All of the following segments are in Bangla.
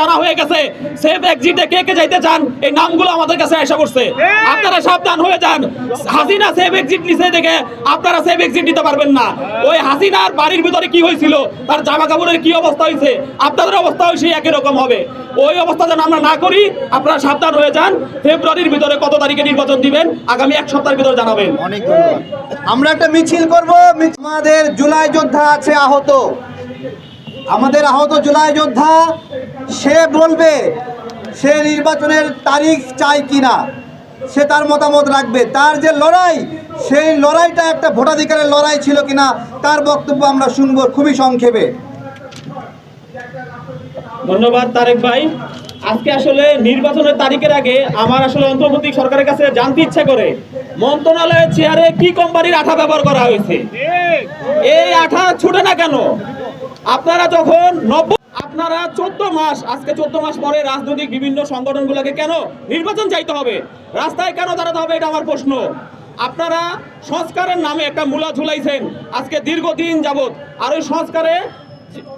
জানা হয়ে গেছে সেফ এক্সিটে কে কে যাইতে চান এই নামগুলো আমাদের কাছে আসা করছে। আপনারা সাবধান হয়ে যান। হাসিনা সেফ এক্সিট নিচে দেখে আপনারা সেফ এক্সিট নিতে পারবেন না। ওই হাসিনার বাড়ির ভিতরে কি হয়েছিল তার জামা কাপড়ের কি অবস্থা হয়েছে আপনাদের অবস্থাও সেই একই রকম হবে। ওই অবস্থা যেন আমরা না করি আপনারা সাবধান হয়ে যান। ফেব্রুয়ারির ভিতরে কত তারিখে নির্বাচন দিবেন আগামী এক সপ্তাহের ভিতরে জানাবেন। অনেক ধন্যবাদ। আমরা একটা মিছিল করব। আমাদের জুলাই যোদ্ধা আছে আহত। আমাদের আহত জুলাই যোদ্ধা সে বলবে সে নির্বাচনের তারিখ চায় কিনা সে তার মতামত রাখবে। তার যে লড়াই, সেই লড়াইটা একটা ভোটাধিকারের লড়াই ছিল কিনা তার বক্তব্য আমরা শুনব খুবই সংক্ষেপে। ধন্যবাদ তারেক ভাই। আজকে আসলে নির্বাচনের তারিখের আগে আমার আসলে অন্তর্বর্তী সরকারের কাছে জানতে ইচ্ছা করে, মন্ত্রণালয়ের চেয়ারে কি কোম্পানির আঠা ব্যবহার করা হয়েছে? এই আঠা ছুটে না কেন? আপনারা যখন নব্বই আপনারা চোদ্দ মাস, আজকে চোদ্দ মাস পরে রাজনৈতিক বিভিন্ন সংগঠনগুলোকে কেন নির্বাচন চাইতে হবে? রাস্তায় কেন দাঁড়াতে হবে এটা আমার প্রশ্ন। আপনারা সংস্কারের নামে একটা মূলা ঝুলাইছেন, আজকে দীর্ঘদিন যাবৎ। আর ওই সংস্কারে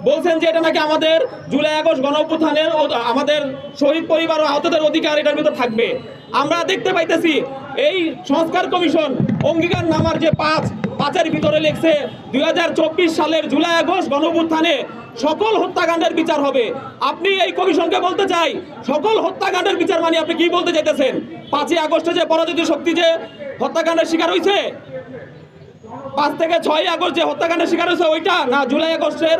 বলছেন যে এটা নাকি আমাদের জুলাই আগস্ট গণ অভ্যুত্থানের ও- আমাদের শহীদ পরিবার ও আহতদের অধিকার এটার ভিতর থাকবে। আমরা দেখতে পাইতেছি এই সংস্কার কমিশন অঙ্গীকার নামার যে পাঁচ পাঁচের ভিতরে লিখছে দু হাজার চব্বিশ সালের জুলাই আগস্ট গণ অভ্যুত্থানে সকল হত্যাকাণ্ডের বিচার হবে। আপনি এই কমিশনকে বলতে চাই, সকল হত্যাকাণ্ডের বিচার মানে আপনি কি বলতে চাইতেছেন? পাঁচই আগস্টে যে পরাজিত শক্তি যে হত্যাকাণ্ডের শিকার হয়েছে পাঁচ থেকে ছয় আগস্ট যে হত্যাকাণ্ডের শিকার হয়েছে ওইটা না জুলাই আগস্টের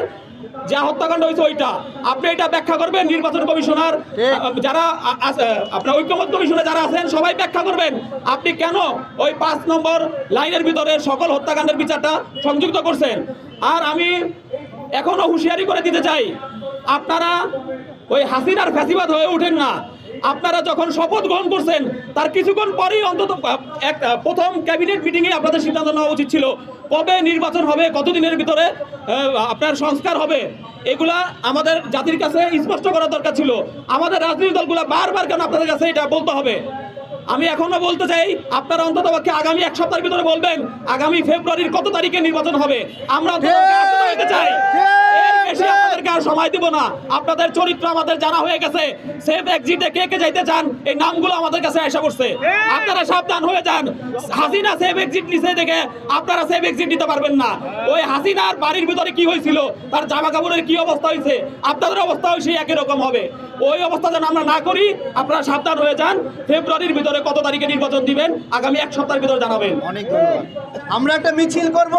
যা হত্যাকাণ্ড হয়েছে ওইটা। আপনি এটা ব্যাখ্যা করবেন নির্বাচন কমিশনার যারা আপনার ঐক্যমত কমিশনে যারা আছেন সবাই ব্যাখ্যা করবেন। আপনি কেন ওই পাঁচ নম্বর লাইনের ভিতরে সকল হত্যাকাণ্ডের বিচারটা সংযুক্ত করছেন? আর আমি এখনও হুঁশিয়ারি করে দিতে চাই আপনারা ওই হাসিনার ফ্যাসিবাদ হয়ে ওঠেন না। আপনারা যখন শপথ গ্রহণ করছেন তার কিছুক্ষণ পরেই অন্তত এক প্রথম ক্যাবিনেট মিটিংয়ে আপনাদের সিদ্ধান্ত নেওয়া উচিত ছিল। কবে নির্বাচন হবে, কতদিনের ভিতরে আপনার সংস্কার হবে, এগুলা আমাদের জাতির কাছে স্পষ্ট করা দরকার ছিল। আমাদের রাজনৈতিক দলগুলো বারবার কেন আপনাদের কাছে এটা বলতে হবে? আমি এখনও বলতে চাই আপনারা অন্তত পক্ষে আগামী এক সপ্তাহের ভিতরে বলবেন আগামী ফেব্রুয়ারির কত তারিখে নির্বাচন হবে? আমরা চাই। বেশি আপনাদেরকে আর সময় দিব না। আপনাদের চরিত্র আমাদের জানা হয়ে গেছে। সেফ এক্সিটে কে কে যাইতে চান এই নামগুলো আমাদের কাছে করছে আপনারা সাবধান হয়ে যান। হাসিনা সেফ এক্সিট নিচে দেখে আপনারা সেফ এক্সিট নিতে পারবেন না। ওই হাসিনার বাড়ির ভিতরে কি হয়েছিল? তার জামা কাপড়ের কি অবস্থা হয়েছে? আপনাদের অবস্থাও সেই একই রকম হবে। ওই অবস্থা যেন আমরা না করি, আপনারা সাবধান হয়ে যান। ফেব্রুয়ারির ভিতরে কত তারিখে নির্বাচন দিবেন, আগামী এক সপ্তাহের ভিতরে জানাবেন। অনেক ধন্যবাদ। আমরা একটা মিছিল করব